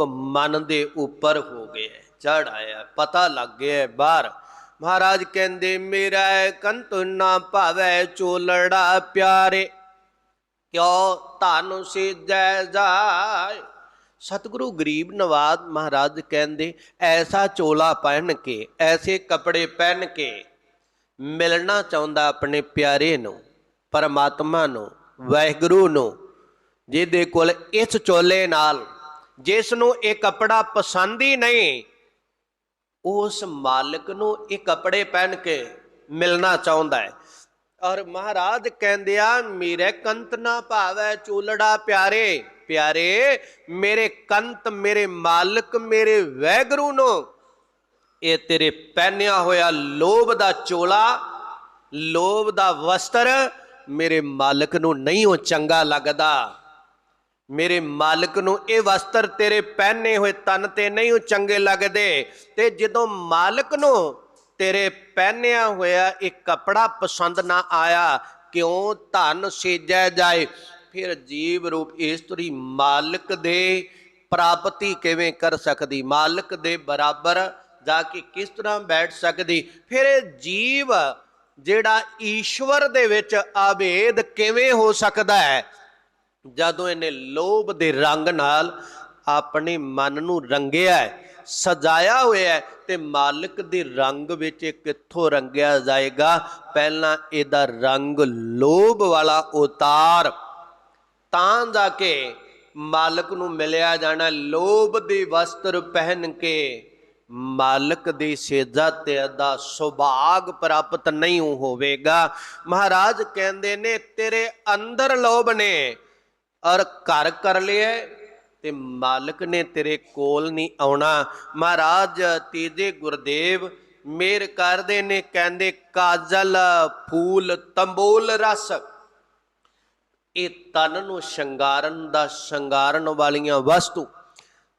ਲੋਭ ਮਨ ਦੇ ਉੱਪਰ ਹੋ ਗਿਆ ਚੜ ਆਇਆ ਪਤਾ ਲੱਗ ਗਿਆ ਬਾਹਰ। ਮਹਾਰਾਜ ਕਹਿੰਦੇ, ਮੇਰਾ ਕੰਤ ਨਾ ਭਾਵੈ ਚੋਲੜਾ ਪਿਆਰੇ, ਕਿਉ ਧਨ ਸਿਜੈ ਜਾਏ? ਸਤਿਗੁਰੂ ਗਰੀਬ ਨਵਾਜ਼ ਮਹਾਰਾਜ ਕਹਿੰਦੇ, ਐਸਾ ਚੋਲਾ ਪਹਿਨ ਕੇ, ਐਸੇ ਕੱਪੜੇ ਪਹਿਨ ਕੇ ਮਿਲਣਾ ਚਾਹੁੰਦਾ ਆਪਣੇ ਪਿਆਰੇ ਨੂੰ, ਪਰਮਾਤਮਾ ਨੂੰ, ਵਾਹਿਗੁਰੂ ਨੂੰ, ਜਿਹਦੇ ਕੋਲ ਇਸ ਚੋਲੇ ਨਾਲ ਜਿਸ ਨੂੰ ਇਹ ਕੱਪੜਾ ਪਸੰਦ ਹੀ ਨਹੀਂ, ਉਸ ਮਾਲਕ ਨੂੰ ਇਹ ਕੱਪੜੇ ਪਹਿਨ ਕੇ ਮਿਲਣਾ ਚਾਹੁੰਦਾ ਹੈ। ਔਰ ਮਹਾਰਾਜ ਕਹਿੰਦੇ ਆ, ਮੇਰੇ ਕੰਤ ਨਾ ਭਾਵੈ ਚੂਲੜਾ ਪਿਆਰੇ ਪਿਆਰੇ, ਮੇਰੇ ਕੰਤ, ਮੇਰੇ ਮਾਲਕ, ਮੇਰੇ ਵੈਗਰੂ ਨੂੰ ਇਹ ਤੇਰੇ ਪਹਿਨਿਆ ਹੋਇਆ ਲੋਭ ਦਾ ਚੋਲਾ, ਲੋਭ ਦਾ ਵਸਤਰ ਮੇਰੇ ਮਾਲਕ ਨੂੰ ਨਹੀਂ ਉਹ ਚੰਗਾ ਲੱਗਦਾ। ਮੇਰੇ ਮਾਲਕ ਨੂੰ ਇਹ ਵਸਤਰ ਤੇਰੇ ਪਹਿਨੇ ਹੋਏ ਤਨ ਤੇ ਨਹੀਂ ਉਹ ਚੰਗੇ ਲੱਗਦੇ। ਤੇ ਜਦੋਂ ਮਾਲਕ ਨੂੰ ਤੇਰੇ ਪਹਿਨਿਆ ਹੋਇਆ ਇਹ ਕਪੜਾ ਪਸੰਦ ਨਾ ਆਇਆ, ਕਿਉਂ ਧਨ ਸੇਜੈ ਜਾਏ? ਫਿਰ ਜੀਵ ਰੂਪ ਇਸਤਰੀ ਮਾਲਕ ਦੇ ਪ੍ਰਾਪਤੀ ਕਿਵੇਂ ਕਰ ਸਕਦੀ? ਮਾਲਕ ਦੇ ਬਰਾਬਰ ਜਾ ਕੇ ਕਿਸ ਤਰ੍ਹਾਂ ਬੈਠ ਸਕਦੀ? ਫਿਰ ਇਹ ਜੀਵ ਜਿਹੜਾ ਈਸ਼ਵਰ ਦੇ ਵਿੱਚ ਆਵੇਦ ਕਿਵੇਂ ਹੋ ਸਕਦਾ ਹੈ? ਜਦੋਂ ਇਹਨੇ ਲੋਭ ਦੇ ਰੰਗ ਨਾਲ ਆਪਣੇ ਮਨ ਨੂੰ ਰੰਗਿਆ ਹੈ, ਸਜਾਇਆ ਹੋਇਆ ਹੈ ਤੇ ਮਾਲਕ ਦੇ ਰੰਗ ਵਿੱਚ ਇਹ ਕਿੱਥੋਂ ਰੰਗਿਆ ਜਾਏਗਾ? ਪਹਿਲਾਂ ਇਹਦਾ ਰੰਗ ਲੋਭ ਵਾਲਾ ਉਤਾਰ। ਤਾਂ ਜਾ ਕੇ ਮਾਲਕ ਨੂੰ ਮਿਲਿਆ ਜਾਣਾ ਲੋਭ ਦੇ ਵਸਤਰ ਪਹਿਨ ਕੇ। ਮਾਲਕ ਦੀ ਸੇਜਾ ਤੇ ਦਾ ਸੁਭਾਗ ਪ੍ਰਾਪਤ ਨਹੀਂ ਹੋਵੇਗਾ। ਮਹਾਰਾਜ ਕਹਿੰਦੇ ਨੇ, ਤੇਰੇ ਅੰਦਰ ਲੋਭ ਨੇ। ਔਰ ਘਰ ਕਰ ਲਿਆ ਤੇ ਮਾਲਕ ਨੇ ਤੇਰੇ ਕੋਲ ਨਹੀਂ ਆਉਣਾ। ਮਹਾਰਾਜ, ਤੀਜੇ ਗੁਰਦੇਵ ਮੇਰ ਕਰਦੇ ਨੇ, ਕਹਿੰਦੇ, ਕਾਜਲ, ਫੂਲ, ਤੰਬੂਲ ਰਸ। ਇਹ ਤਨ ਨੂੰ ਸ਼ਿੰਗਾਰਨ ਦਾ ਸ਼ਿੰਗਾਰਨ ਵਾਲੀਆਂ ਵਸਤੂ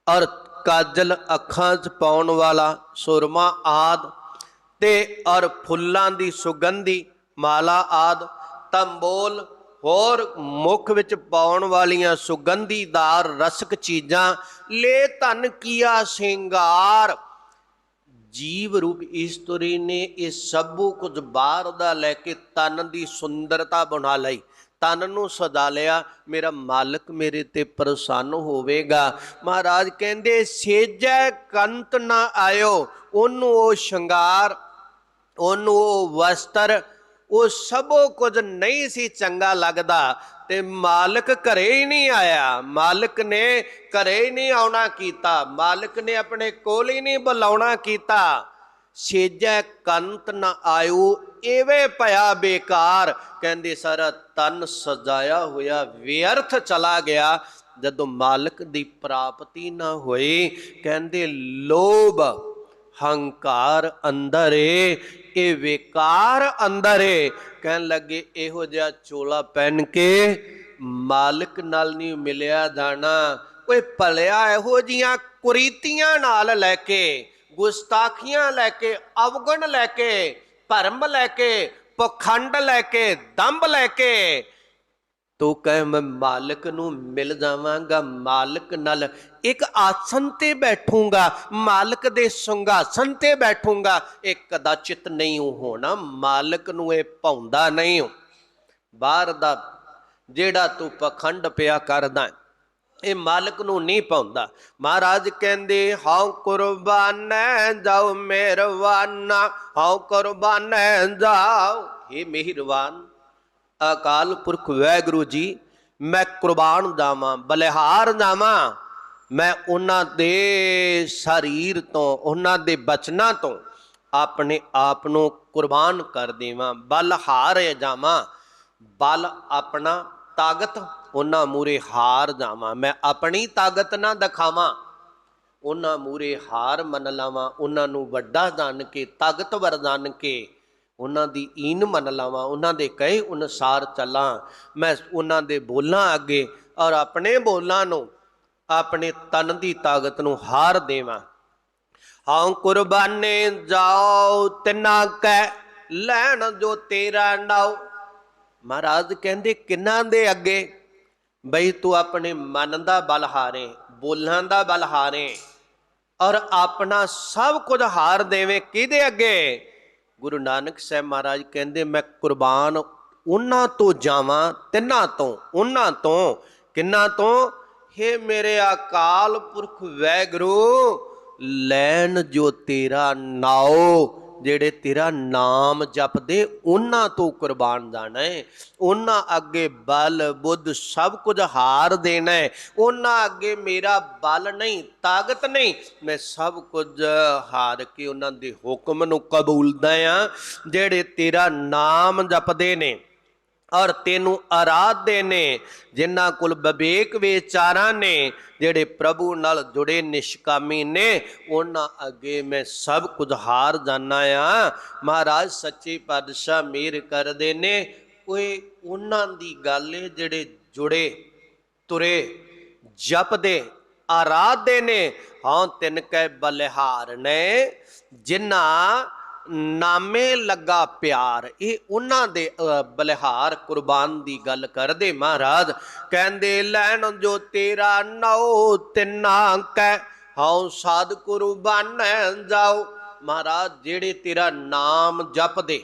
ਔਰ ਕਾਜਲ ਅੱਖਾਂ 'ਚ ਪਾਉਣ ਵਾਲਾ ਸੁਰਮਾ ਆਦ ਤੇ ਔਰ ਫੁੱਲਾਂ ਦੀ ਸੁਗੰਧੀ ਮਾਲਾ ਆਦ, ਤੰਬੋਲ ਹੋਰ ਮੁਖ ਵਿੱਚ ਪਾਉਣ ਵਾਲੀਆਂ ਸੁਗੰਧੀਦਾਰ ਰਸਕ ਚੀਜ਼ਾਂ। ਲੈ ਧਨ ਕੀਆ ਸ਼ਿੰਗਾਰ। ਜੀਵ ਰੂਪ ਇਸਤਰੀ ਨੇ ਇਹ ਸਭ ਕੁਝ ਬਾਹਰ ਦਾ ਲੈ ਕੇ ਤਨ ਦੀ ਸੁੰਦਰਤਾ ਬਣਾ ਲਈ। ਤਨ ਨੂੰ ਸਦਾ ਲਿਆ। ਮੇਰਾ ਮਾਲਕ ਮੇਰੇ ਤੇ ਪ੍ਰਸੰਨ ਹੋਵੇਗਾ। ਮਹਾਰਾਜ ਕਹਿੰਦੇ, ਸੇਜੈ ਕੰਤ ਨਾ ਆਇਓ। ਉਹਨੂੰ ਉਹ ਸ਼ਿੰਗਾਰ, ਉਹਨੂੰ ਉਹ ਵਸਤਰ ਉਹ ਸਭੋ ਕੁਝ ਨਹੀਂ ਸੀ ਚੰਗਾ ਲੱਗਦਾ ਤੇ ਮਾਲਕ ਘਰੇ ਹੀ ਨਹੀਂ ਆਇਆ। ਮਾਲਕ ਨੇ ਘਰੇ ਹੀ ਨਹੀਂ ਆਉਣਾ ਕੀਤਾ। ਮਾਲਕ ਨੇ ਆਪਣੇ ਕੋਲ ਹੀ ਨਹੀਂ ਬੁਲਾਉਣਾ ਕੀਤਾ। ਸੇਜੈ ਕੰਤ ਨ ਆਇਓ ਐਵੇਂ ਭਇਆ ਬੇਕਾਰ। ਕਹਿੰਦੇ, ਸਾਰਾ, ਤਨ ਸਜਾਇਆ ਹੋਇਆ ਵਿਅਰਥ ਚਲਾ ਗਿਆ। ਜਦੋਂ ਮਾਲਕ ਦੀ ਪ੍ਰਾਪਤੀ ਨਾ ਹੋਈ, ਕਹਿੰਦੇ, ਲੋਭ ਹੰਕਾਰ ਅੰਦਰ ਏ ਇਹ ਵਿਕਾਰ ਅੰਦਰ। ਏ ਕਹਿਣ ਲੱਗੇ, ਇਹੋ ਜਿਹਾ ਚੋਲਾ ਪਹਿਨ ਕੇ ਮਾਲਕ ਨਾਲ ਨਹੀਂ ਮਿਲਿਆ ਜਾਣਾ ਓਏ ਭਲਿਆ, ਇਹੋ ਜੀਆਂ ਕੁਰੀਤੀਆਂ ਨਾਲ ਲੈ ਕੇ, ਗੁਸਤਾਖੀਆਂ ਲੈ ਕੇ, ਅਵਗਣ ਲੈ ਕੇ, ਭਰਮ ਲੈ ਕੇ, ਪਖੰਡ ਲੈ ਕੇ, ਦੰਭ ਲੈ ਕੇ, ਤੂੰ ਕਹੇ ਮੈਂ ਮਾਲਕ ਨੂੰ ਮਿਲ ਜਾਵਾਂਗਾ, ਮਾਲਕ ਨਾਲ ਇੱਕ ਆਸਨ ਤੇ ਬੈਠੂੰਗਾ, ਮਾਲਕ ਦੇ ਸੰਘਾਸਨ ਤੇ ਬੈਠੂੰਗਾ। ਇਹ ਕਦਾਚਿਤ ਨਹੀਂ ਹੋਣਾ, ਮਾਲਕ ਨੂੰ ਇਹ ਪਾਉਂਦਾ ਨਹੀਂ। ਬਾਹਰ ਦਾ ਜਿਹੜਾ ਤੂੰ ਪਖੰਡ ਪਿਆ ਕਰਦਾ, ਇਹ ਮਾਲਕ ਨੂੰ ਨਹੀਂ ਪਾਉਂਦਾ ਮਹਾਰਾਜ ਕਹਿੰਦੇ, ਹਉ ਕੁਰਬਾਨੈ ਜਾਓ ਮਿਹਰਵਾਨਾ ਹਉ ਕੁਰਬਾਨੈ ਜਾਓ। ਇਹ ਮਿਹਰਵਾਨ ਅਕਾਲ ਪੁਰਖ ਵੈਗੁਰੂ ਜੀ, ਮੈਂ ਕੁਰਬਾਨ ਜਾਵਾਂ, ਬਲਿਹਾਰ ਜਾਵਾਂ। ਮੈਂ ਉਹਨਾਂ ਦੇ ਸਰੀਰ ਤੋਂ, ਉਹਨਾਂ ਦੇ ਬਚਨਾਂ ਤੋਂ ਆਪਣੇ ਆਪ ਨੂੰ ਕੁਰਬਾਨ ਕਰ ਦੇਵਾਂ, ਬਲ ਹਾਰ ਜਾਵਾਂ, ਬਲ ਆਪਣਾ ਤਾਕਤ ਉਹਨਾਂ ਮੂਰੇ ਹਾਰ ਜਾਵਾਂ। ਮੈਂ ਆਪਣੀ ਤਾਕਤ ਨਾ ਦਿਖਾਵਾਂ, ਉਹਨਾਂ ਮੂਰੇ ਹਾਰ ਮੰਨ ਲਾਵਾਂ, ਉਹਨਾਂ ਨੂੰ ਵੱਡਾ ਜਾਣ ਕੇ, ਤਾਕਤਵਰ ਜਾਣ ਕੇ ਉਹਨਾਂ ਦੀ ਈਨ ਮੰਨ ਲਾਵਾਂ, ਉਹਨਾਂ ਦੇ ਕਹੇ ਅਨੁਸਾਰ ਚੱਲਾਂ। ਮੈਂ ਉਹਨਾਂ ਦੇ ਬੋਲਾਂ ਅੱਗੇ ਔਰ ਆਪਣੇ ਬੋਲਾਂ ਨੂੰ ਆਪਣੇ ਤਨ ਦੀ ਤਾਕਤ ਨੂੰ ਹਾਰ ਦੇਵਾਂ। ਹਾਂ, ਕੁਰਬਾਨੇ ਜਾਓ, ਤਿਨਾ ਕੈ ਲੈਣ ਜੋ ਤੇਰਾ ਨਾਉ। ਮਹਾਰਾਜ ਕਹਿੰਦੇ, ਕਿੰਨਾਂ ਦੇ ਅੱਗੇ? ਬਈ ਤੂੰ ਆਪਣੇ ਮਨ ਦਾ ਬਲ ਹਾਰੇ, ਬੋਲਾਂ ਦਾ ਬਲ ਹਾਰੇ, ਔਰ ਆਪਣਾ ਸਭ ਕੁਝ ਹਾਰ ਦੇਵੇਂ। ਕਿਹਦੇ ਅੱਗੇ? ਗੁਰੂ ਨਾਨਕ ਸਾਹਿਬ ਮਹਾਰਾਜ ਕਹਿੰਦੇ, ਮੈਂ ਕੁਰਬਾਨ ਉਹਨਾਂ ਤੋਂ ਜਾਵਾਂ, ਤਿੰਨਾਂ ਤੋਂ, ਉਹਨਾਂ ਤੋਂ, ਕਿੰਨਾ ਤੋਂ? ਹੇ ਮੇਰੇ ਅਕਾਲ ਪੁਰਖ ਵੈਗਰੂ, ਲੈਣ ਜੋ ਤੇਰਾ ਨਾਉ, ਜਿਹੜੇ ਤੇਰਾ ਨਾਮ ਜਪਦੇ, ਉਹਨਾਂ ਤੋਂ ਕੁਰਬਾਨ ਜਾਣਾ ਹੈ। ਉਹਨਾਂ ਅੱਗੇ ਬਲ, ਬੁੱਧ ਸਭ ਕੁਝ ਹਾਰ ਦੇਣਾ ਹੈ। ਉਹਨਾਂ ਅੱਗੇ ਮੇਰਾ ਬਲ ਨਹੀਂ, ਤਾਕਤ ਨਹੀਂ, ਮੈਂ ਸਭ ਕੁਝ ਹਾਰ ਕੇ ਉਹਨਾਂ ਦੇ ਹੁਕਮ ਨੂੰ ਕਬੂਲਦਾ ਆ ਜਿਹੜੇ ਤੇਰਾ ਨਾਮ ਜਪਦੇ ਨੇ ਔਰ ਤੈਨੂੰ ਆਰਾਧਦੇ ਨੇ ਜਿਨ੍ਹਾਂ ਕੋਲ ਵਿਵੇਕ ਵਿਚਾਰਾਂ ਨੇ, ਜਿਹੜੇ ਪ੍ਰਭੂ ਨਾਲ ਜੁੜੇ ਨਿਸ਼ਕਾਮੀ ਨੇ, ਉਹਨਾਂ ਅੱਗੇ ਮੈਂ ਸਭ ਕੁਝ ਹਾਰ ਜਾਣਾ ਆ। ਮਹਾਰਾਜ, ਸੱਚੇ ਪਾਤਸ਼ਾਹ ਮੇਰ ਕਰਦੇ ਨੇ। ਓਏ, ਉਹਨਾਂ ਦੀ ਗੱਲ ਏ ਜਿਹੜੇ ਜੁੜੇ, ਤੁਰੇ, ਜਪਦੇ, ਆਰਾਧਦੇ ਨੇ। ਹਾਂ, ਤਿੰਨ ਕੈ ਬਲਿਹਾਰ ਨੇ, ਜਿਨ੍ਹਾਂ ਨਾਮੇ ਲੱਗਾ ਪਿਆਰ। ਇਹ ਉਹਨਾਂ ਦੇ ਬਲਿਹਾਰ ਕੁਰਬਾਨ ਦੀ ਗੱਲ ਕਰਦੇ ਮਹਾਰਾਜ। ਕਹਿੰਦੇ, ਲੈਣ ਜੋ ਤੇਰਾ ਨਉ, ਤਿੰਨਾ ਕੈ, ਹਉ ਸਾਧ ਕੁਰਬਾਨ ਜਾਓ ਮਹਾਰਾਜ, ਜਿਹੜੇ ਤੇਰਾ ਨਾਮ ਜਪਦੇ,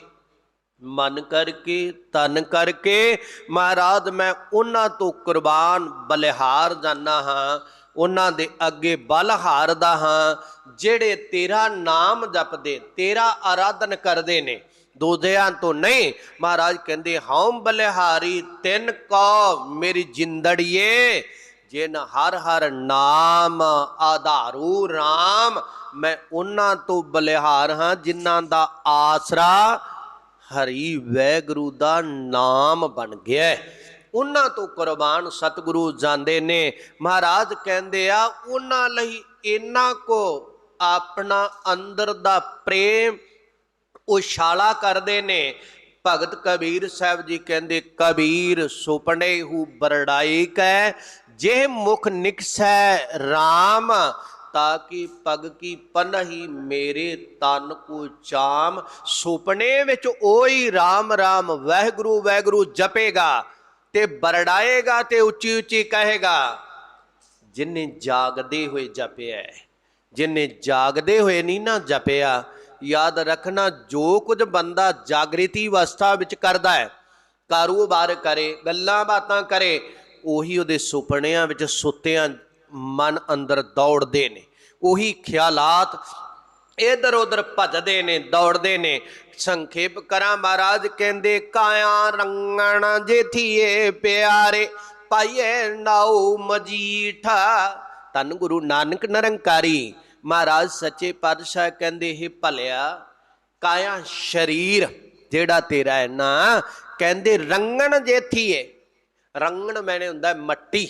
ਮਨ ਕਰਕੇ, ਤਨ ਕਰਕੇ, ਮਹਾਰਾਜ, ਮੈਂ ਉਹਨਾਂ ਤੋਂ ਕੁਰਬਾਨ, ਬਲਿਹਾਰ ਜਾਨਾ ਹਾਂ। ਉਹਨਾਂ ਦੇ ਅੱਗੇ ਬਲ ਹਾਰਦਾ ਹਾਂ, ਜਿਹੜੇ ਤੇਰਾ ਨਾਮ ਜਪਦੇ, ਤੇਰਾ ਆਰਾਧਨ ਕਰਦੇ ਨੇ। ਦੂਜਿਆਂ ਤੋਂ ਨਹੀਂ, ਮਹਾਰਾਜ ਕਹਿੰਦੇ ਹਉ ਬਲਿਹਾਰੀ, ਤਿੰਨ ਕੋ ਮੇਰੀ ਜਿੰਦੜੀਏ। ਜਿਨ ਹਰ ਹਰ ਨਾਮ ਆਧਾਰੂ RAM ਮੈਂ ਉਹਨਾਂ ਤੋਂ ਬਲਿਹਾਰ ਹਾਂ, ਜਿਨ੍ਹਾਂ ਦਾ ਆਸਰਾ ਹਰੀ ਵੈਗੁਰੂ ਦਾ ਨਾਮ ਬਣ ਗਿਆ ਉਹਨਾਂ ਤੋਂ ਕੁਰਬਾਨ ਸਤਿਗੁਰੂ ਜਾਂਦੇ ਨੇ। ਮਹਾਰਾਜ ਕਹਿੰਦੇ ਆ, ਉਹਨਾਂ ਲਈ ਇਹਨਾਂ ਕੋ ਆਪਣਾ ਅੰਦਰ ਦਾ ਪ੍ਰੇਮ ਉਛਾਲਾ ਕਰਦੇ ਨੇ। ਭਗਤ ਕਬੀਰ ਸਾਹਿਬ ਜੀ ਕਹਿੰਦੇ, ਕਬੀਰ ਸੁਪਨੇ ਹੂ ਬਰੜਾਈ ਕੈ ਜੇ ਮੁਖ ਨਿਕਸੈ RAM ਤਾਂ ਕਿ ਪਗ ਕੀ ਪਨਹੀ ਮੇਰੇ ਤਨ ਕੋ ਚਾਮ। ਸੁਪਨੇ ਵਿੱਚ ਉਹੀ RAM RAM ਵਾਹਿਗੁਰੂ ਵਾਹਿਗੁਰੂ ਜਪੇਗਾ। ਤੇ ਬਰੜਾਏਗਾ ਤੇ ਉੱਚੀ ਉੱਚੀ ਕਹੇਗਾ, ਜਿਨੇ ਜਾਗਦੇ ਹੋਏ ਜਪਿਆ ਜਿਨੇ ਜਾਗਦੇ ਹੋਏ ਨਹੀਂ ਨਾ ਜਪਿਆ, ਯਾਦ ਰੱਖਣਾ ਜੋ ਕੁਝ ਬੰਦਾ ਜਾਗ੍ਰਿਤੀ ਅਵਸਥਾ ਵਿੱਚ ਕਰਦਾ ਹੈ ਕਾਰੋਬਾਰ ਕਰੇ, ਗੱਲਾਂ ਬਾਤਾਂ ਕਰੇ, ਉਹੀ ਉਹਦੇ ਸੁਪਨਿਆਂ ਵਿੱਚ ਸੁੱਤਿਆਂ ਮਨ ਅੰਦਰ ਦੌੜਦੇ ਨੇ, ਉਹੀ ਖਿਆਲਾਤ ਇਧਰ ਉਧਰ ਭੱਜਦੇ ਨੇ, ਦੌੜਦੇ ਨੇ। ਸੰਖੇਪ ਕਰਾਂ ਮਹਾਰਾਜ, ਕਹਿੰਦੇ, ਕਾਇਆ ਰੰਗਣ ਜੇਥੀਏ ਪਿਆਰੇ ਪਾਈਏ ਨਾਉ ਮਜੀਠਾ। ਤਨ ਗੁਰੂ ਨਾਨਕ ਨਿਰੰਕਾਰੀ, ਮਹਾਰਾਜ ਸੱਚੇ ਪਾਤਸ਼ਾਹ ਕਹਿੰਦੇ ਇਹ ਭਲਿਆ, ਕਾਇਆ ਸ਼ਰੀਰ ਜਿਹੜਾ ਤੇਰਾ ਹੈ ਨਾ, ਕਹਿੰਦੇ, ਰੰਗਣ ਜੇਥੀਏ ਰੰਗਣ ਮੈਨੇ ਹੁੰਦਾ ਮੱਟੀ,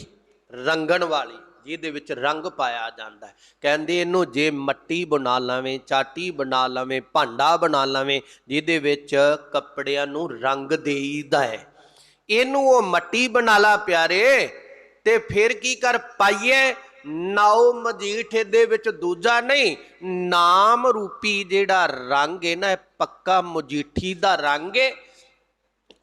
ਰੰਗਣ ਵਾਲੀ। ਜਿਹਦੇ ਵਿੱਚ ਰੰਗ ਪਾਇਆ ਜਾਂਦਾ ਹੈ। ਕਹਿੰਦੇ ਇਹਨੂੰ ਜੇ ਮੱਟੀ ਬਣਾ ਲਾਵੇਂ, ਚਾਟੀ ਬਣਾ ਲਾਵੇਂ, ਭਾਂਡਾ ਬਣਾ ਲਾਵੇਂ, ਜਿਹਦੇ ਵਿੱਚ ਕੱਪੜਿਆਂ ਨੂੰ ਰੰਗ ਦੇਈਦਾ ਹੈ। ਇਹਨੂੰ ਉਹ ਮੱਟੀ ਬਣਾ ਲਾ ਪਿਆਰੇ, ਤੇ ਫਿਰ ਕੀ ਕਰ ਪਾਈਏ? ਨਾਉ ਮਜੀਠ ਦੇ ਵਿੱਚ ਦੂਜਾ ਨਹੀਂ, ਨਾਮ ਰੂਪੀ ਜਿਹੜਾ ਰੰਗ ਹੈ ਨਾ ਪੱਕਾ ਮਜੀਠੀ ਦਾ ਰੰਗ ਹੈ।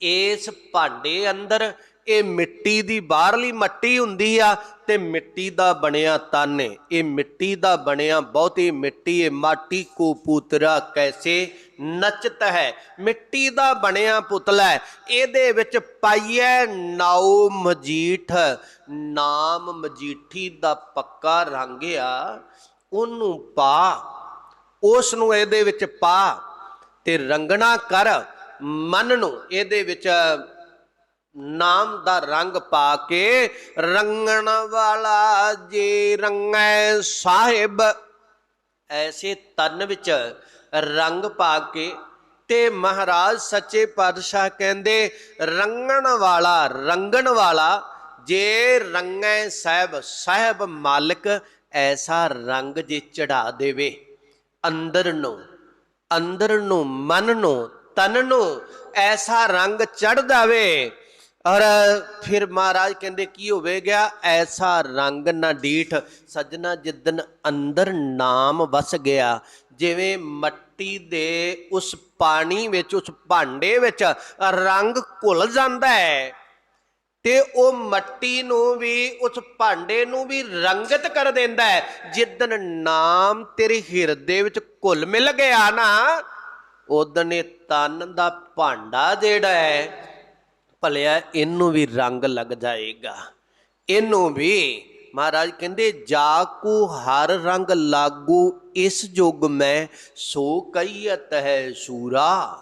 ਇਸ ਭਾਂਡੇ ਅੰਦਰ ਇਹ ਮਿੱਟੀ ਦੀ ਬਾਹਰਲੀ ਮੱਟੀ ਹੁੰਦੀ ਆ ਤੇ ਮਿੱਟੀ ਦਾ ਬਣਿਆ ਤਨ ਇਹ ਮਿੱਟੀ ਦਾ ਬਣਿਆ ਬਹੁਤੀ ਮਿੱਟੀ ਏ। ਮਾਟੀ ਕੋ ਪੁੱਤਰਾ ਕੈਸੇ ਨਚਤ ਹੈ। ਮਿੱਟੀ ਦਾ ਬਣਿਆ ਪੁਤਲਾ ਇਹਦੇ ਵਿੱਚ ਪਾਈਐ ਨਾਉ ਮਜੀਠ। ਨਾਮ ਮਜੀਠੀ ਦਾ ਪੱਕਾ ਰੰਗਿਆ ਉਹਨੂੰ ਪਾ। ਉਸ ਨੂੰ ਇਹਦੇ ਵਿੱਚ ਪਾ ਤੇ ਰੰਗਣਾ ਕਰ। ਮਨ ਨੂੰ ਇਹਦੇ ਵਿੱਚ ਨਾਮ ਦਾ ਰੰਗ ਪਾ ਕੇ ਰੰਗਣ ਵਾਲਾ ਜੇ ਰੰਗੈ ਸਾਹਿਬ। ਐਸੇ ਤਨ ਵਿੱਚ ਰੰਗ ਪਾ ਕੇ ਤੇ ਮਹਾਰਾਜ ਸੱਚੇ ਪਾਤਸ਼ਾਹ ਕਹਿੰਦੇ, ਰੰਗਣ ਵਾਲਾ ਰੰਗਣ ਵਾਲਾ, ਜੇ ਰੰਗੈ ਸਾਹਿਬ ਸਾਹਿਬ ਮਾਲਕ, ਐਸਾ ਰੰਗ ਜੇ ਚੜਾ ਦੇਵੇ। ਅੰਦਰ ਨੂੰ ਅੰਦਰ ਨੂੰ, ਮਨ ਨੂੰ, ਤਨ ਨੂੰ ਐਸਾ ਰੰਗ ਚੜ ਜਾਵੇ ਔਰ ਫਿਰ ਮਹਾਰਾਜ ਕਹਿੰਦੇ, ਕੀ ਹੋਵੇਗਾ? ਐਸਾ ਰੰਗ ਨਾ ਡੀਠ, ਸੱਜਣਾ ਜਿੱਦਨ ਅੰਦਰ ਨਾਮ ਵਸ ਗਿਆ। ਜਿਵੇਂ ਮੱਟੀ ਦੇ ਉਸ ਪਾਣੀ ਵਿੱਚ, ਉਸ ਭਾਂਡੇ ਵਿੱਚ ਰੰਗ ਘੁਲ ਜਾਂਦਾ ਹੈ। ਤੇ ਉਹ ਮੱਟੀ ਨੂੰ ਵੀ, ਉਸ ਭਾਂਡੇ ਨੂੰ ਵੀ ਰੰਗਤ ਕਰ ਦਿੰਦਾ ਹੈ। ਜਿੱਦਨ ਨਾਮ ਤੇਰੇ ਹਿਰਦੇ ਵਿੱਚ ਘੁਲ ਮਿਲ ਗਿਆ ਨਾ ਉਦਨ ਇਹ ਤਨ ਦਾ ਭਾਂਡਾ ਜਿਹੜਾ ਹੈ ਭਲਿਆ, ਇਹਨੂੰ ਵੀ ਰੰਗ ਲੱਗ ਜਾਏਗਾ। ਇਹਨੂੰ ਵੀ, ਮਹਾਰਾਜ ਕਹਿੰਦੇ, ਜਾ ਕੋ ਹਰ ਰੰਗ ਲਾਗੂ, ਇਸ ਯੁਗ ਮੈਂ ਸੋ ਕਈਤ ਹੈ ਸੂਰਾ।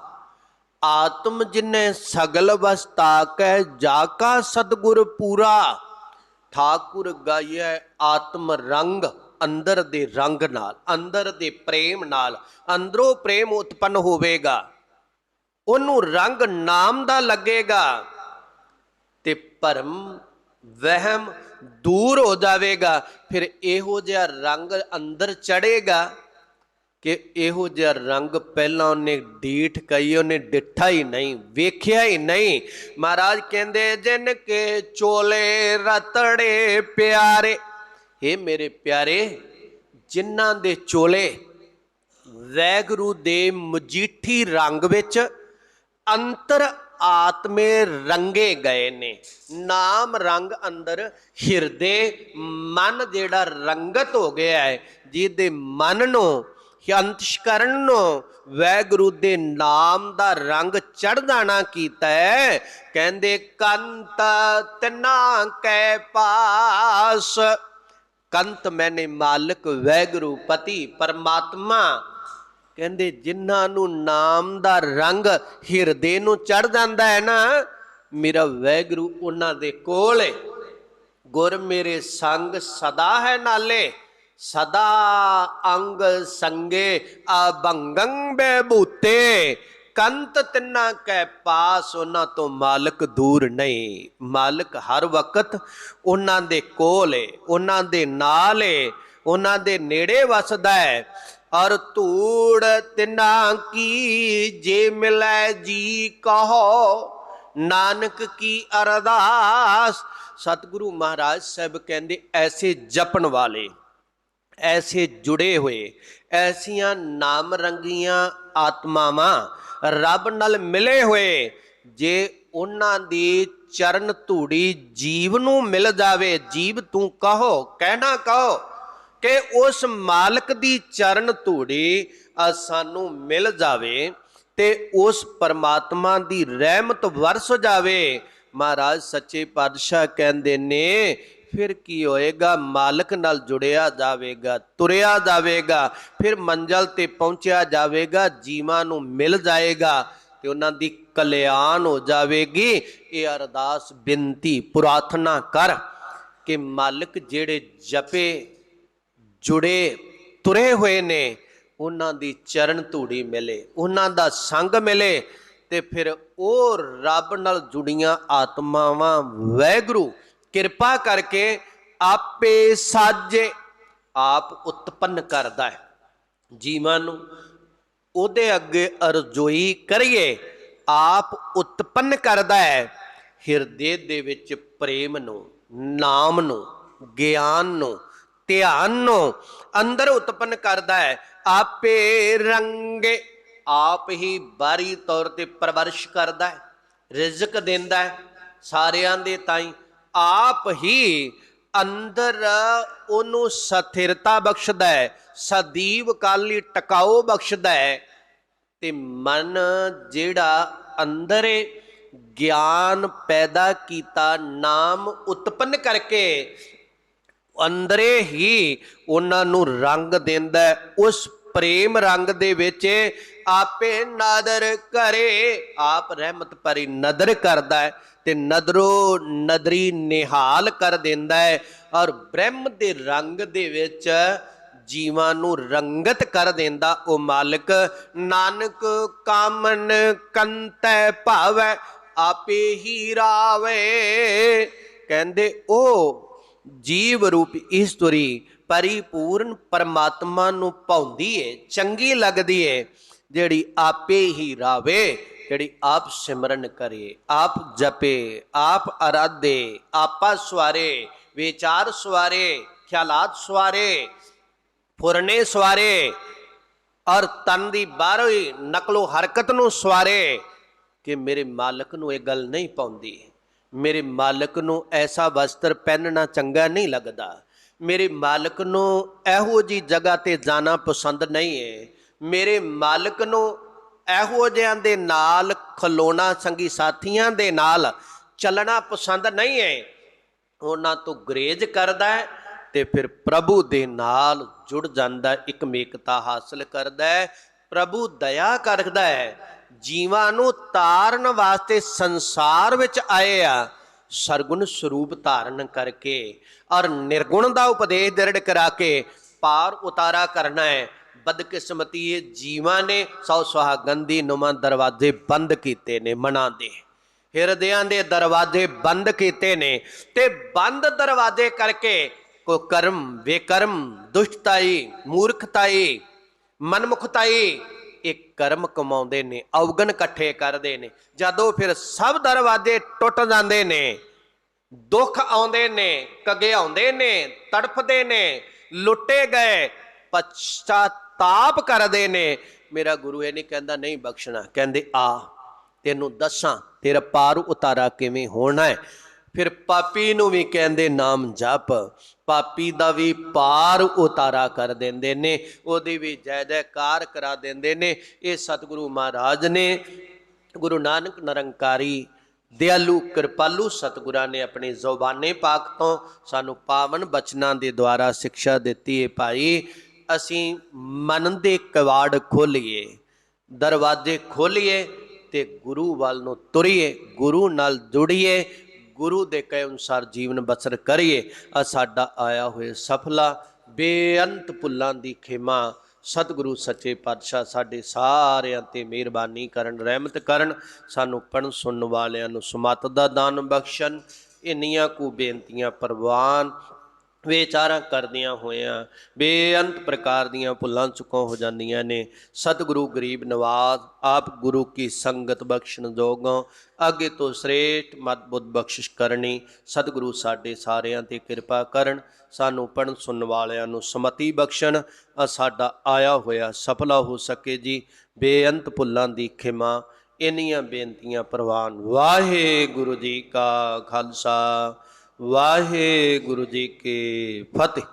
ਆਤਮ ਜਿਨੇ ਸਗਲ ਵਸਤਾਕੈ ਜਾ ਕਾ ਸਤਗੁਰ ਪੂਰਾ। ਠਾਕੁਰ ਗਾਇਐ ਆਤਮ ਰੰਗ, ਅੰਦਰ ਦੇ ਰੰਗ ਨਾਲ, ਅੰਦਰ ਦੇ ਪ੍ਰੇਮ ਨਾਲ, ਅੰਦਰੋਂ ਪ੍ਰੇਮ ਉਤਪੰਨ ਹੋਵੇਗਾ। ਉਹਨੂੰ ਰੰਗ ਨਾਮ ਦਾ ਲੱਗੇਗਾ। ਤੇ ਭਰਮ, ਵਹਿਮ ਦੂਰ ਹੋ ਜਾਵੇਗਾ। ਫਿਰ ਇਹੋ ਜਿਹਾ ਰੰਗ ਅੰਦਰ ਚੜੇਗਾ ਕਿ ਇਹੋ ਜਿਹਾ ਰੰਗ ਪਹਿਲਾਂ ਉਹਨੇ ਡੀਠ ਕਈ ਉਹਨੇ ਡਿੱਠਾ ਹੀ ਨਹੀਂ, ਵੇਖਿਆ ਹੀ ਨਹੀਂ। ਮਹਾਰਾਜ ਕਹਿੰਦੇ ਜਿਨ ਕੇ ਚੋਲੇ ਰਤੜੇ ਪਿਆਰੇ। ਇਹ ਮੇਰੇ ਪਿਆਰੇ, ਜਿਨ੍ਹਾਂ ਦੇ ਚੋਲੇ ਵੈਗਰੂ ਦੇ ਮਜੀਠੀ ਰੰਗ ਵਿੱਚ ਅੰਤਰ ਆਤਮੇ ਰੰਗੇ ਗਏ ਨੇ। ਨਾਮ ਰੰਗ ਅੰਦਰ ਹਿਰਦੇ, ਮਨ ਜਿਹੜਾ ਰੰਗਤ ਹੋ ਗਿਆ ਹੈ, ਜਿਹਦੇ ਮਨ ਨੂੰ ਅੰਤਸ਼ਕਰਨ ਨੂੰ ਵੈਗੁਰੂ ਦੇ ਨਾਮ ਦਾ ਰੰਗ ਚੜ੍ਹਦਾਣਾ ਕੀਤਾ ਹੈ। ਕਹਿੰਦੇ, ਕੰਤ ਤਨਾ ਕੈ ਪਾਸ। ਕੰਤ ਮੈਨੇ ਮਾਲਕ, ਵੈਗੁਰੂ, ਪਤੀ, ਪਰਮਾਤਮਾ ਕਹਿੰਦੇ ਜਿਨ੍ਹਾਂ ਨੂੰ ਨਾਮ ਦਾ ਰੰਗ ਹਿਰਦੇ ਨੂੰ ਚੜ ਜਾਂਦਾ ਹੈ ਨਾ, ਮੇਰਾ ਵੈਗੁਰੂ ਉਹਨਾਂ ਦੇ ਕੋਲ ਹੈ ਗੁਰ ਮੇਰੇ ਸੰਗ ਸਦਾ ਹੈ ਨਾਲੇ, ਸਦਾ ਅੰਗ ਸੰਗੇ ਅਬੰਗੰ ਬੇਬੂਤੇ ਕੰਤ ਤਿੰਨਾ ਕੈ ਪਾਸ, ਉਹਨਾਂ ਤੋਂ ਮਾਲਕ ਦੂਰ ਨਹੀਂ। ਮਾਲਕ ਹਰ ਵਕਤ ਉਹਨਾਂ ਦੇ ਕੋਲ ਏ, ਉਹਨਾਂ ਦੇ ਨਾਲ ਏ, ਉਹਨਾਂ ਦੇ ਨੇੜੇ ਵਸਦਾ ਹੈ। ਔਰ ਧੂੜ ਤਿਨਾ ਕੀ ਜੇ ਮਿਲੈ ਜੀ ਕਹੋ, ਨਾਨਕ ਕੀ ਅਰਦਾਸ? ਸਤਿਗੁਰੂ ਮਹਾਰਾਜ ਸਾਹਿਬ ਕਹਿੰਦੇ, ਐਸੇ ਜਪਣ ਵਾਲੇ, ਐਸੇ ਜੁੜੇ ਹੋਏ, ਐਸੀਆਂ ਨਾਮ ਰੰਗੀਆਂ ਆਤਮਾਵਾਂ ਰੱਬ ਨਾਲ ਮਿਲੇ ਹੋਏ, ਜੇ ਉਹਨਾਂ ਦੀ ਚਰਨ ਧੂੜੀ ਜੀਵ ਨੂੰ ਮਿਲ ਜਾਵੇ, ਜੀਵ ਤੂੰ ਕਹੋ, ਕਹਿਣਾ ਕਹੋ ਕਿ ਉਸ ਮਾਲਕ ਦੀ ਚਰਨ ਧੂੜੀ ਸਾਨੂੰ ਮਿਲ ਜਾਵੇ ਤੇ ਉਸ ਪਰਮਾਤਮਾ ਦੀ ਰਹਿਮਤ ਵਰਸ ਜਾਵੇ। ਮਹਾਰਾਜ ਸੱਚੇ ਪਾਤਸ਼ਾਹ ਕਹਿੰਦੇ ਨੇ, ਫਿਰ ਕੀ ਹੋਏਗਾ? ਮਾਲਕ ਨਾਲ ਜੁੜਿਆ ਜਾਵੇਗਾ, ਤੁਰਿਆ ਜਾਵੇਗਾ, ਫਿਰ ਮੰਜ਼ਲ ਤੇ ਪਹੁੰਚਿਆ ਜਾਵੇਗਾ, ਜੀਵਾਂ ਨੂੰ ਮਿਲ ਜਾਏਗਾ ਤੇ ਉਹਨਾਂ ਦੀ ਕਲਿਆਣ ਹੋ ਜਾਵੇਗੀ। ਇਹ ਅਰਦਾਸ ਬੇਨਤੀ, ਪ੍ਰਾਰਥਨਾ ਕਰ ਕਿ ਮਾਲਕ ਜਿਹੜੇ ਜਪੇ ਜੁੜੇ ਤੁਰੇ ਹੋਏ ਨੇ, ਉਹਨਾਂ ਦੀ ਚਰਨ ਧੂੜੀ ਮਿਲੇ, ਉਹਨਾਂ ਦਾ ਸੰਗ ਮਿਲੇ ਤੇ ਫਿਰ ਉਹ ਰੱਬ ਨਾਲ ਜੁੜੀਆਂ ਆਤਮਾਵਾਂ ਵੈਗਰੂ ਕਿਰਪਾ ਕਰਕੇ ਆਪੇ ਸਾਜੇ ਆਪ ਉਤਪੰਨ ਕਰਦਾ ਹੈ। ਜੀਵਾਂ ਨੂੰ ਉਹਦੇ ਅੱਗੇ ਅਰਜ਼ੋਈ ਕਰੀਏ, ਆਪ ਉਤਪੰਨ ਕਰਦਾ ਹੈ। ਹਿਰਦੇ ਦੇ ਵਿੱਚ ਪ੍ਰੇਮ ਨੂੰ, ਨਾਮ ਨੂੰ, ਗਿਆਨ ਨੂੰ ਧਿਆਨ ਨੂੰ ਅੰਦਰ ਉਤਪਨ ਕਰਦਾ ਹੈ। ਆਪੇ ਰੰਗੇ, ਆਪ ਹੀ ਬਾਰੀ ਤੌਰ ਤੇ ਪਰਵਰਿਸ਼ ਕਰਦਾ ਹੈ, ਰਿਜ਼ਕ ਦਿੰਦਾ ਹੈ। ਸਾਰਿਆਂ ਦੇ ਤਾਈ ਆਪ ਹੀ ਅੰਦਰ ਉਹਨੂੰ ਸਥਿਰਤਾ ਬਖਸ਼ਦਾ ਹੈ, ਸਦੀਵ ਕਾਲੀ ਟਿਕਾਓ ਬਖਸ਼ਦਾ ਹੈ ਤੇ ਮਨ ਜਿਹੜਾ ਅੰਦਰੇ ਗਿਆਨ ਪੈਦਾ ਕੀਤਾ, ਨਾਮ ਉਤਪੰਨ ਕਰਕੇ ਅੰਦਰੇ ਹੀ ਉਹਨਾਂ ਨੂੰ ਰੰਗ ਦਿੰਦਾ ਉਸ ਪ੍ਰੇਮ ਰੰਗ ਦੇ ਵਿੱਚ ਆਪੇ ਨਾਦਰ ਕਰੇ। ਆਪ ਰਹਿਮਤ ਭਰੀ ਨਦਰ ਕਰਦਾ ਹੈ ਤੇ ਨਦਰੋ ਨਦਰੀ ਨਿਹਾਲ ਕਰ ਦਿੰਦਾ ਹੈ ਔਰ ਬ੍ਰਹਮ ਦੇ ਰੰਗ ਦੇ ਵਿੱਚ ਜੀਵਾਂ ਨੂੰ ਰੰਗਤ ਕਰ ਦਿੰਦਾ ਉਹ ਮਾਲਕ। ਨਾਨਕ ਕਾਮਨ ਕੰਤੈ ਭਾਵੈ, ਆਪੇ ਹੀ ਰਾਵੇ। ਕਹਿੰਦੇ ਉਹ ਜੀਵ ਰੂਪ ਇਸ ਈਸ਼ਵਰੀ ਪਰਿਪੂਰਨ ਪਰਮਾਤਮਾ ਨੂੰ ਪਾਉਂਦੀ ਏ, ਚੰਗੀ ਲੱਗਦੀ ਏ, ਜਿਹੜੀ ਆਪੇ ਹੀ ਰਾਵੇ, ਜਿਹੜੀ ਆਪ ਸਿਮਰਨ ਕਰੇ, ਆਪ ਜਪੇ, ਆਪ ਅਰਾਧੇ, ਆਪਾ ਸਵਾਰੇ, ਵਿਚਾਰ ਸਵਾਰੇ, ਖਿਆਲਾਤ ਸਵਾਰੇ, ਫੁਰਨੇ ਸਵਾਰੇ, ਔਰ ਤਨ ਦੀ ਬਾਹਰੋਂ ਹੀ ਨਕਲੋ ਹਰਕਤ ਨੂੰ ਸਵਾਰੇ, ਕਿ ਮੇਰੇ ਮਾਲਕ ਨੂੰ ਇਹ ਗੱਲ ਨਹੀਂ ਪਾਉਂਦੀ ਮੇਰੇ ਮਾਲਕ ਨੂੰ ਐਸਾ ਵਸਤਰ ਪਹਿਨਣਾ ਚੰਗਾ ਨਹੀਂ ਲੱਗਦਾ। ਮੇਰੇ ਮਾਲਕ ਨੂੰ ਇਹੋ ਜੀ ਜਗ੍ਹਾ ਤੇ ਜਾਣਾ ਪਸੰਦ ਨਹੀਂ ਹੈ ਮੇਰੇ ਮਾਲਕ ਨੂੰ ਇਹੋ ਜਿਹਾਂ ਦੇ ਨਾਲ ਖਲੋਣਾ ਸੰਗੀ ਸਾਥੀਆਂ ਦੇ ਨਾਲ ਚੱਲਣਾ ਪਸੰਦ ਨਹੀਂ ਹੈ ਉਹਨਾਂ ਤੋਂ ਗਰੇਜ ਕਰਦਾ ਹੈ ਤੇ ਫਿਰ ਪ੍ਰਭੂ ਦੇ ਨਾਲ ਜੁੜ ਜਾਂਦਾ ਹੈ, ਇੱਕ ਮੇਕਤਾ ਹਾਸਲ ਕਰਦਾ ਹੈ ਪ੍ਰਭੂ ਦਇਆ ਕਰਦਾ ਹੈ ਜੀਵਾਂ ਨੂੰ ਤਾਰਨ ਵਾਸਤੇ ਸੰਸਾਰ ਵਿੱਚ ਆਏ ਆ, ਸਰਗੁਣ ਸਰੂਪ ਧਾਰਨ ਕਰਕੇ ਔਰ ਨਿਰਗੁਣ ਦਾ ਉਪਦੇਸ਼ ਦਰੜ ਕਰਾ ਕੇ ਪਾਰ ਉਤਾਰਾ ਕਰਨਾ ਹੈ। ਬਦਕਿਸਮਤੀ ਇਹ ਜੀਵਾਂ ਨੇ ਸੌ ਸੁਹਾਗੰਦੀ ਨੁਮਾ ਦਰਵਾਜ਼ੇ ਬੰਦ ਕੀਤੇ ਨੇ, ਮਨਾਂ ਦੇ। ਹਿਰਦਿਆਂ ਦੇ ਦਰਵਾਜ਼ੇ ਬੰਦ ਕੀਤੇ ਨੇ ਤੇ ਬੰਦ ਦਰਵਾਜ਼ੇ ਕਰਕੇ ਕੋ ਕਰਮ, ਬੇਕਰਮ ਦੁਸ਼ਟਤਾਈ ਮੂਰਖਤਾਈ, ਮਨਮੁਖਤਾਈ ਇਹ ਕਰਮ ਕਮਾਉਂਦੇ ਨੇ, ਔਗਣ ਇਕੱਠੇ ਕਰਦੇ ਨੇ। ਜਦੋਂ ਫਿਰ ਸਭ ਦਰਵਾਜ਼ੇ ਟੁੱਟ ਜਾਂਦੇ ਨੇ, ਦੁੱਖ ਆਉਂਦੇ ਨੇ ਕਗੇ ਆਉਂਦੇ ਨੇ, ਤੜਫਦੇ ਨੇ, ਲੁੱਟੇ ਗਏ, ਪਛਤਾਤਾਪ ਕਰਦੇ ਨੇ। ਮੇਰਾ ਗੁਰੂ ਇਹ ਨਹੀਂ ਕਹਿੰਦਾ, ਨਹੀਂ ਬਖਸ਼ਣਾ। ਕਹਿੰਦੇ, ਆ, ਤੈਨੂੰ ਦੱਸਾਂ, ਤੇਰਾ ਪਾਰ ਉਤਾਰਾ ਕਿਵੇਂ ਹੋਣਾ ਹੈ? ਫਿਰ ਪਾਪੀ ਨੂੰ ਵੀ ਕਹਿੰਦੇ, ਨਾਮ ਜਪ। ਪਾਪੀ ਦਾ ਵੀ ਪਾਰ ਉਤਾਰਾ ਕਰ ਦਿੰਦੇ ਨੇ, ਉਹਦੀ ਵੀ ਜੈ ਜੈਕਾਰ ਕਰਾ ਦਿੰਦੇ ਨੇ। ਇਹ ਸਤਿਗੁਰੂ ਮਹਾਰਾਜ ਨੇ ਗੁਰੂ ਨਾਨਕ ਨਿਰੰਕਾਰੀ ਦਿਆਲੂ ਕਿਰਪਾਲੂ ਸਤਿਗੁਰਾਂ ਨੇ ਆਪਣੀ ਜ਼ੁਬਾਨੇ ਪਾਕ ਤੋਂ ਸਾਨੂੰ ਪਾਵਨ ਬਚਨਾਂ ਦੇ ਦੁਆਰਾ ਸਿੱਖਿਆ ਦਿੱਤੀ ਹੈ ਭਾਈ। ਅਸੀਂ ਮਨ ਦੇ ਕਵਾੜ ਖੋਲੀਏ, ਦਰਵਾਜ਼ੇ ਖੋਲੀਏ ਤੇ ਗੁਰੂ ਵੱਲ ਨੂੰ ਤੁਰੀਏ, ਗੁਰੂ ਨਾਲ ਜੁੜੀਏ ਗੁਰੂ ਦੇ ਕਹੇ ਅਨੁਸਾਰ ਜੀਵਨ ਬਸਰ ਕਰੀਏ ਆ ਸਾਡਾ ਆਇਆ ਹੋਏ ਸਫਲਾ, ਬੇਅੰਤ ਪੁੱਲਾਂ ਦੀ ਖਿਮਾ। ਸਤਿਗੁਰੂ ਸੱਚੇ ਪਾਤਸ਼ਾਹ ਸਾਡੇ ਸਾਰਿਆਂ ਤੇ ਮਿਹਰਬਾਨੀ ਕਰਨ, ਰਹਿਮਤ ਕਰਨ। ਸਾਨੂੰ ਪੜਨ ਸੁਣਨ ਵਾਲਿਆਂ ਨੂੰ ਸਮਤ ਦਾ ਦਾਨ ਬਖਸ਼ਣ। ਇੰਨੀਆਂ ਕੁ ਬੇਨਤੀਆਂ, ਪ੍ਰਵਾਨ ਵਿਚਾਰਾਂ ਕਰਦਿਆਂ ਹੋਇਆਂ, ਬੇਅੰਤ ਪ੍ਰਕਾਰ ਦੀਆਂ ਭੁੱਲਾਂ ਚੁੱਕੋਂ ਹੋ ਜਾਂਦੀਆਂ ਨੇ। ਸਤਿਗੁਰੂ ਗਰੀਬ ਨਵਾਜ਼, ਆਪ ਗੁਰੂ ਕੀ ਸੰਗਤ ਬਖਸ਼ਣ ਜੋਗੋਂ, ਅੱਗੇ ਤੋਂ ਸ੍ਰੇਸ਼ਟ ਮਤ ਬੁੱਧ ਬਖਸ਼ਿਸ਼ ਕਰਨੀ। ਸਤਿਗੁਰੂ ਸਾਡੇ ਸਾਰਿਆਂ ਤੇ ਕਿਰਪਾ ਕਰਨ, ਸਾਨੂੰ ਪੜਨ ਸੁਣਨ ਵਾਲਿਆਂ ਨੂੰ ਸਮਤੀ ਬਖਸ਼ਣ। ਆ ਸਾਡਾ ਆਇਆ ਹੋਇਆ ਸਫਲਾ ਹੋ ਸਕੇ ਜੀ, ਬੇਅੰਤ ਭੁੱਲਾਂ ਦੀ ਖਿਮਾ। ਇੰਨੀਆਂ ਬੇਨਤੀਆਂ ਪ੍ਰਵਾਨ ਵਾਹਿਗੁਰੂ ਜੀ ਕਾ ਖਾਲਸਾ। ਵਾਹਿਗੁਰੂ ਜੀ ਕੀ ਫਤਿਹ।